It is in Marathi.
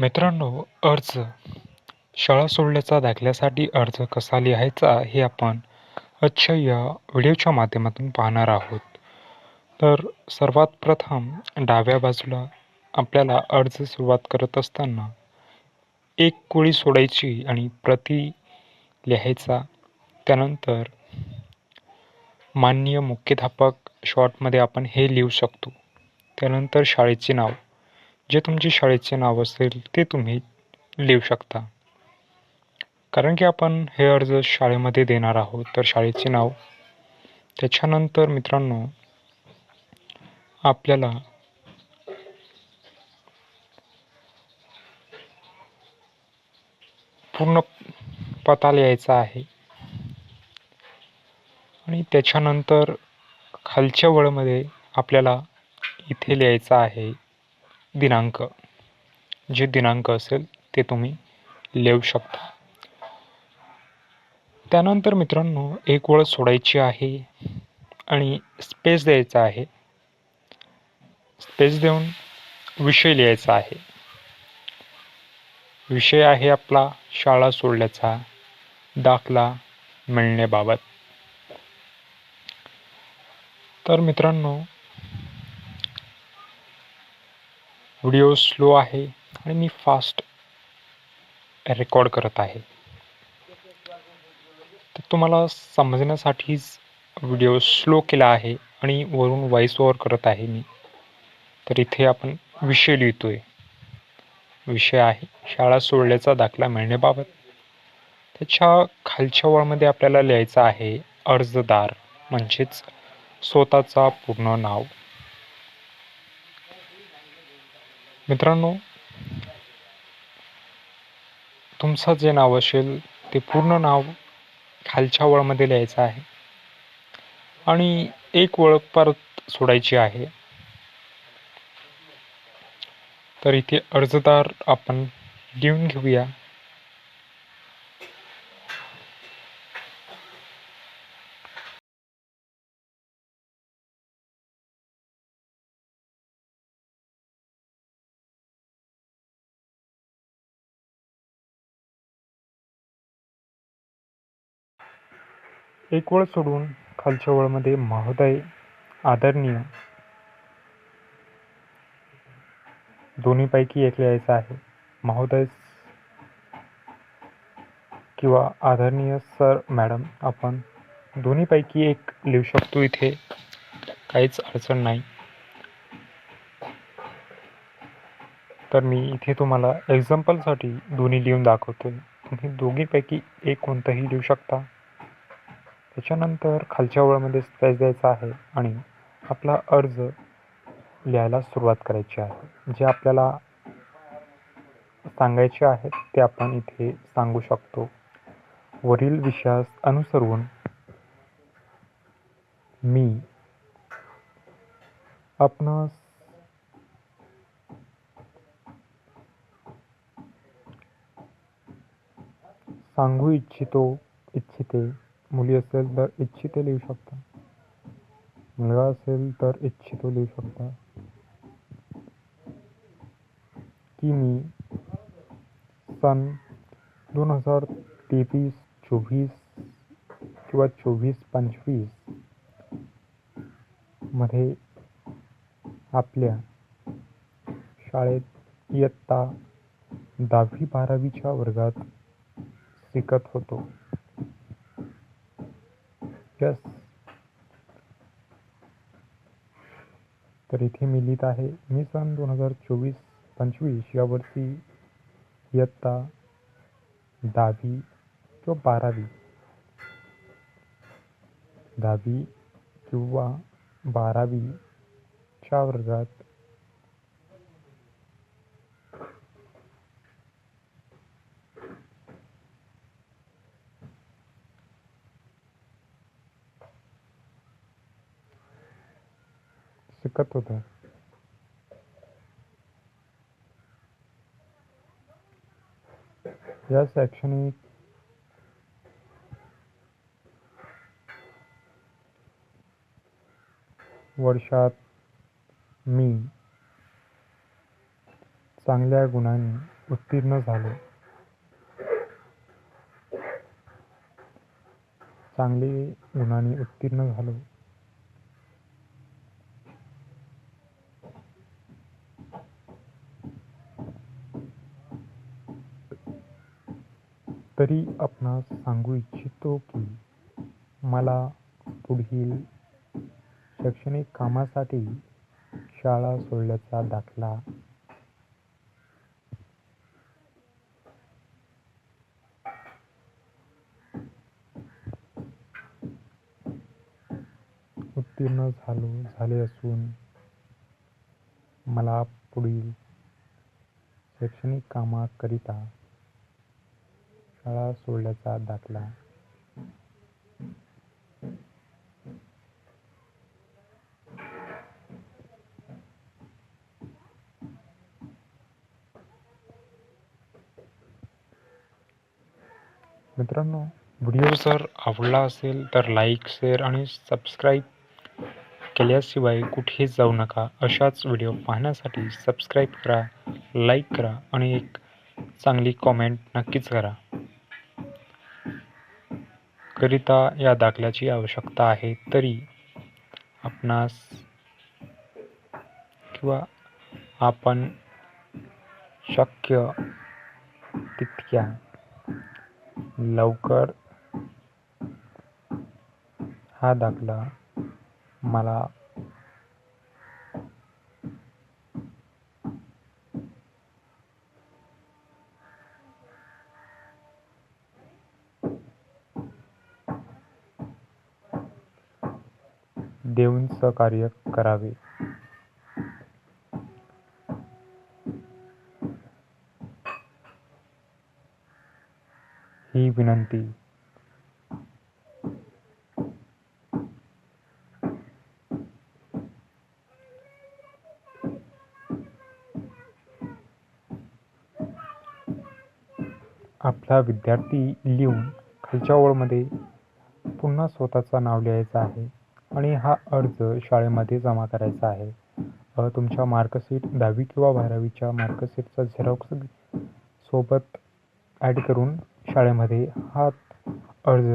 मित्रांनो अर्ज. शाळा सोडल्याचा दाखल्यासाठी अर्ज कसा लिहायचा हे आपण आजच्या या व्हिडिओच्या माध्यमातून पाहणार आहोत. तर सर्वात प्रथम डाव्या बाजूला आपल्याला अर्ज सुरुवात करत असताना एक कोळी सोडायची आणि प्रति लिहायचा. त्यानंतर माननीय मुख्याध्यापक शॉर्टमध्ये आपण हे लिहू शकतो. त्यानंतर शाळेचे नाव. जे तुमचे शाळेचे नाव असेल ते तुम्ही लिहू शकता. कारण की आपण हे अर्ज शाळेमध्ये देणार आहोत तर शाळेचे नाव. त्याच्यानंतर मित्रांनो आपल्याला पूर्ण पत्ता लिहायचा आहे. आणि त्याच्यानंतर खालच्या वळमध्ये आपल्याला इथे लिहायचं आहे. दिनांक. जे दिनांक असेल ते तुम्ही लिहू शकता. त्यानंतर मित्रांनो एक ओळ सोडायची आहे आणि स्पेस द्यायचा आहे. स्पेस देऊन विषय लिहायचा आहे. विषय आहे आपला शाळा सोडल्याचा दाखला मिळण्याबाबत. तर मित्रांनो व्हिडिओ स्लो आहे आणि मी फास्ट रेकॉर्ड करत आहे. तर तुम्हाला समजण्यासाठीच व्हिडिओ स्लो केला आहे आणि वरून व्हॉइस ओव्हर करत आहे मी. तर इथे आपण विषय लिहितो आहे विषय आहे शाळा सोडल्याचा दाखला मिळण्याबाबत. त्याच्या खालच्या वळमध्ये आपल्याला लिहायचं आहे अर्जदार म्हणजेच स्वतःचा पूर्ण नाव. मित्रांनो तुमचं जे नाव असेल ते पूर्ण नाव खालच्या वळमध्ये लिहायचं आहे. आणि एक वळ परत सोडायची आहे. तर इथे अर्जदार आपण लिहून घेऊया. एक वळ सोडून खालच्या वळमध्ये महोदय आदरणीय. दोन्हीपैकी एक लिहायचं आहे. महोदय किंवा आदरणीय सर मॅडम आपण दोन्हीपैकी एक लिहू शकतो. इथे काहीच अडचण नाही. तर मी इथे तुम्हाला एक्झाम्पलसाठी दोन्ही लिहून दाखवतो तुम्ही दोघीपैकी एक कोणतंही लिहू शकता. त्याच्यानंतर खालच्या ओळमध्ये स्पॅच द्यायचा आहे आणि आपला अर्ज लिहायला सुरुवात करायची आहे. जे आपल्याला सांगायचे आहेत ते आपण इथे सांगू शकतो. वरील विषयास अनुसरून मी आपणास सांगू इच्छितो इच्छिते मुली असेल तर इच्छिते लिहू शकता. मुलगा असेल तर इच्छितो लिहू शकता. की मी सन दोन हजार तेवीस चोवीस किंवा चोवीस पंचवीसमध्ये आपल्या शाळेत इयत्ता दहावी बारावीच्या वर्गात शिकत होतो. यस तर इथे मी लिहित आहे मी सन दोन हजार चोवीस पंचवीस या वर्षी इयत्ता दहावी किंवा बारावी. दहावी किंवा बारावीच्या वर्गात शिकत होता. या शैक्षणिक वर्षात मी चांगल्या गुणांनी उत्तीर्ण झालो. चांगली गुणांनी उत्तीर्ण झालो. तरी आपणास सांगू इच्छितो की मला पुढील शैक्षणिक कामासाठी शाळा सोडल्याचा दाखला. उत्तीर्ण झालो झाले असून मला पुढील शैक्षणिक कामाकरिता शाळा सोडल्याचा दाखला. मित्रांनो व्हिडिओ जर आवडला असेल तर लाईक शेअर आणि सबस्क्राईब केल्याशिवाय कुठे जाऊ नका. अशाच व्हिडिओ पाहण्यासाठी सबस्क्राईब करा लाईक करा आणि एक चांगली कॉमेंट नक्कीच करा. करिता या दाखल्याची आवश्यकता आहे तरी आपणास किंवा आपण शक्य तितक्या लवकर हा दाखला मला देऊन सहकार्य करावे. ही विनंती. आपला विद्यार्थी लिहून खालच्या ओळमध्ये पुन्हा स्वतःचं नाव लिहायचं आहे. आणि हा अर्ज शाळेमध्ये जमा करायचा आहे. तुमच्या मार्कशीट दहावी किंवा बारावीच्या मार्कशीटचा झेरॉक्स सोबत ॲड करून शाळेमध्ये हा अर्ज